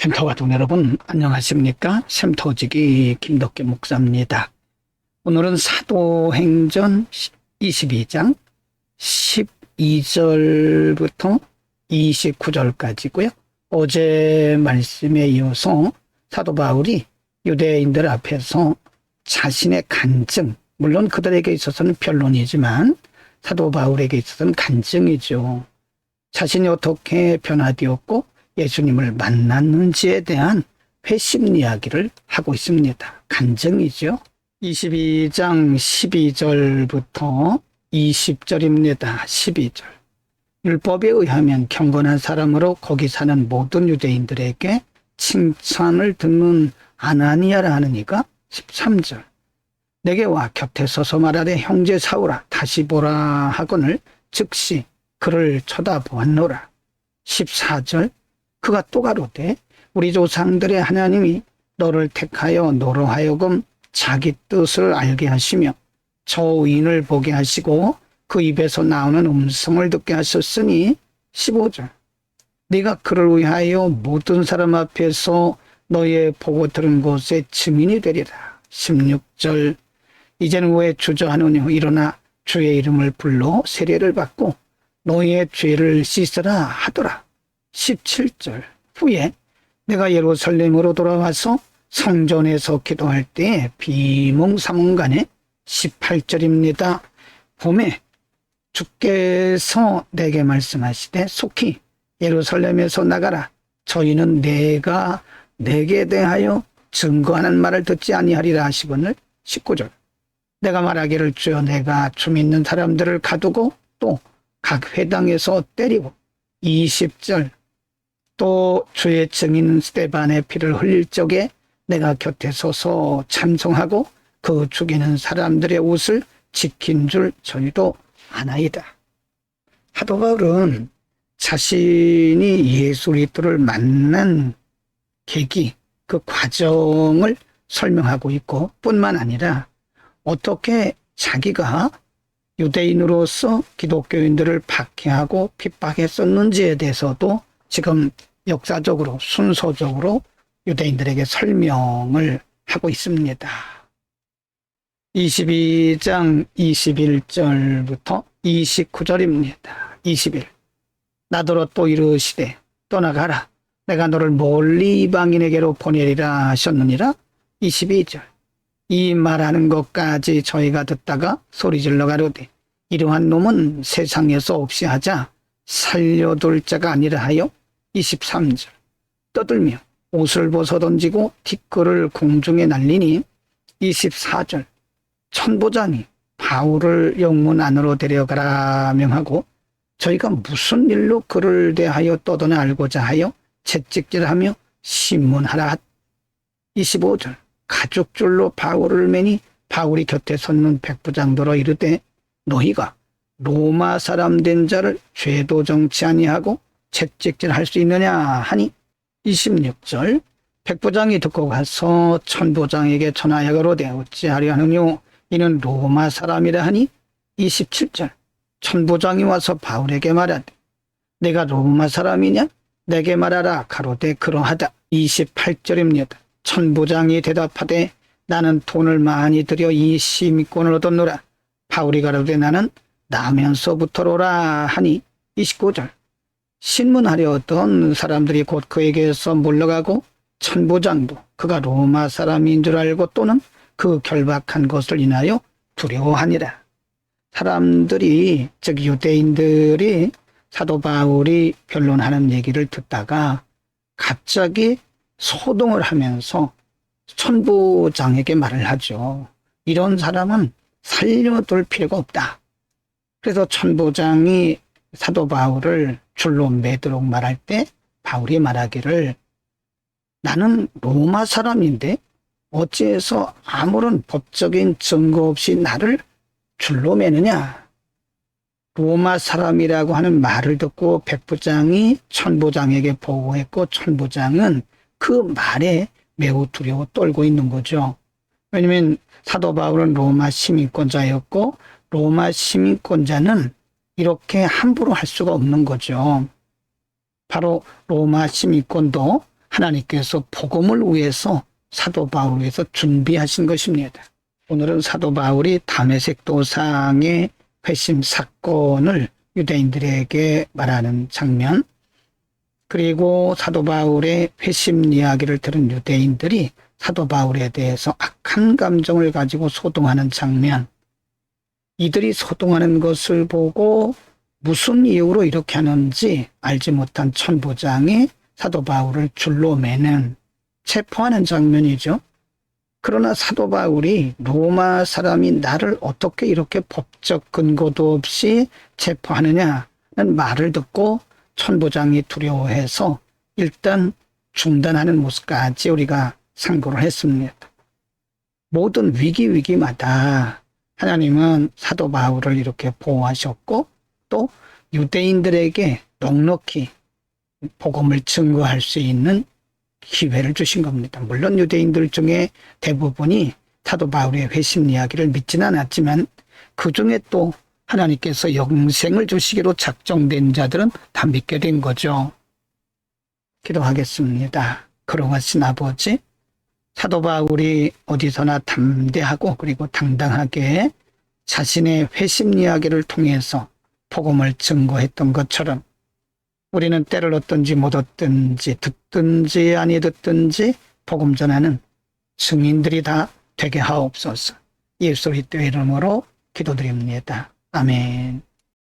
샘터가족 여러분 안녕하십니까? 샘터지기 김덕기 목사입니다. 오늘은 사도행전 22장 12절부터 29절까지고요. 어제 말씀에 이어서 사도 바울이 유대인들 앞에서 자신의 간증 물론 그들에게 있어서는 변론이지만 사도 바울에게 있어서는 간증이죠. 자신이 어떻게 변화되었고 예수님을 만났는지에 대한 회심 이야기를 하고 있습니다. 간증이죠. 22장 12절부터 20절입니다. 12절. 율법에 의하면 경건한 사람으로 거기 사는 모든 유대인들에게 칭찬을 듣는 아나니아라 하는 이가 13절. 내게 와 곁에 서서 말하되 형제 사울아 다시 보라 하거늘 즉시 그를 쳐다보았노라. 14절 그가 또 가로되 우리 조상들의 하나님이 너를 택하여 너로 하여금 자기 뜻을 알게 하시며 저 의인을 보게 하시고 그 입에서 나오는 음성을 듣게 하셨으니 15절. 네가 그를 위하여 모든 사람 앞에서 너의 보고 들은 곳에 증인이 되리라. 16절. 이제는 왜 주저하느냐? 일어나 주의 이름을 불러 세례를 받고 너의 죄를 씻으라 하더라 17절 후에 내가 예루살렘으로 돌아와서 성전에서 기도할 때 비몽사몽간에 18절입니다. 봄에 주께서 내게 말씀하시되 속히 예루살렘에서 나가라. 저희는 내가 내게 대하여 증거하는 말을 듣지 아니하리라 하시거늘 19절 내가 말하기를 주여 내가 춤 있는 사람들을 가두고 또 각 회당에서 때리고 20절 또 주의 증인 스테반의 피를 흘릴 적에 내가 곁에 서서 찬송하고 그 죽이는 사람들의 옷을 지킨 줄 저희도 아나이다. 하도 바울은 자신이 예수 그리스도를 만난 계기, 그 과정을 설명하고 있고 뿐만 아니라 어떻게 자기가 유대인으로서 기독교인들을 박해하고 핍박했었는지에 대해서도 지금 역사적으로 순서적으로 유대인들에게 설명을 하고 있습니다. 22장 21절부터 29절입니다. 21. 나더러 또 이르시되 떠나가라. 내가 너를 멀리 이방인에게로 보내리라 하셨느니라. 22절. 이 말하는 것까지 저희가 듣다가 소리질러 가로되 이러한 놈은 세상에서 없이 하자 살려둘 자가 아니라 하여 23절. 떠들며 옷을 벗어 던지고 티끌을 공중에 날리니 24절. 천보장이 바울을 영문 안으로 데려가라 명하고 저희가 무슨 일로 그를 대하여 떠도나 알고자 하여 채찍질하며 신문하라 25절. 가죽줄로 바울을 매니 바울이 곁에 섰는 백부장들어 이르되 너희가 로마 사람 된 자를 죄도 정치 아니하고 채찍질 할 수 있느냐 하니 26절 백부장이 듣고 가서 천부장에게 전하여 가로되 어찌하려 하느뇨. 이는 로마 사람이라 하니 27절 천부장이 와서 바울에게 말하되 내가 로마 사람이냐? 내게 말하라. 가로되 그러하다. 28절입니다. 천부장이 대답하되 나는 돈을 많이 들여 이 시민권을 얻었노라. 바울이 가로되 나는 나면서부터로라 하니 29절 신문하려던 사람들이 곧 그에게서 물러가고 천부장도 그가 로마 사람인 줄 알고 또는 그 결박한 것을 인하여 두려워하니라. 사람들이 즉 유대인들이 사도 바울이 변론하는 얘기를 듣다가 갑자기 소동을 하면서 천부장에게 말을 하죠. 이런 사람은 살려둘 필요가 없다. 그래서 천부장이 사도 바울을 줄로 매도록 말할 때 바울이 말하기를 나는 로마 사람인데 어찌해서 아무런 법적인 증거 없이 나를 줄로 매느냐. 로마 사람이라고 하는 말을 듣고 백부장이 천부장에게 보고했고 천부장은 그 말에 매우 두려워 떨고 있는 거죠. 왜냐면 사도 바울은 로마 시민권자였고 로마 시민권자는 이렇게 함부로 할 수가 없는 거죠. 바로 로마 시민권도 하나님께서 복음을 위해서 사도 바울을 위해서 준비하신 것입니다. 오늘은 사도 바울이 담에색 도상의 회심 사건을 유대인들에게 말하는 장면, 그리고 사도 바울의 회심 이야기를 들은 유대인들이 사도 바울에 대해서 악한 감정을 가지고 소동하는 장면, 이들이 소동하는 것을 보고 무슨 이유로 이렇게 하는지 알지 못한 천부장이 사도 바울을 줄로 매는 체포하는 장면이죠. 그러나 사도 바울이 로마 사람이 나를 어떻게 이렇게 법적 근거도 없이 체포하느냐는 말을 듣고 천부장이 두려워해서 일단 중단하는 모습까지 우리가 상고를 했습니다. 모든 위기 위기마다 하나님은 사도 바울을 이렇게 보호하셨고 또 유대인들에게 넉넉히 복음을 증거할 수 있는 기회를 주신 겁니다. 물론 유대인들 중에 대부분이 사도 바울의 회심 이야기를 믿지는 않았지만 그 중에 또 하나님께서 영생을 주시기로 작정된 자들은 다 믿게 된 거죠. 기도하겠습니다. 그러하신 아버지, 사도 바울이 어디서나 담대하고 그리고 당당하게 자신의 회심 이야기를 통해서 복음을 증거했던 것처럼 우리는 때를 얻든지 못 얻든지 듣든지 아니 듣든지 복음 전하는 증인들이 다 되게 하옵소서. 예수 그리스도의 이름으로 기도드립니다. 아멘.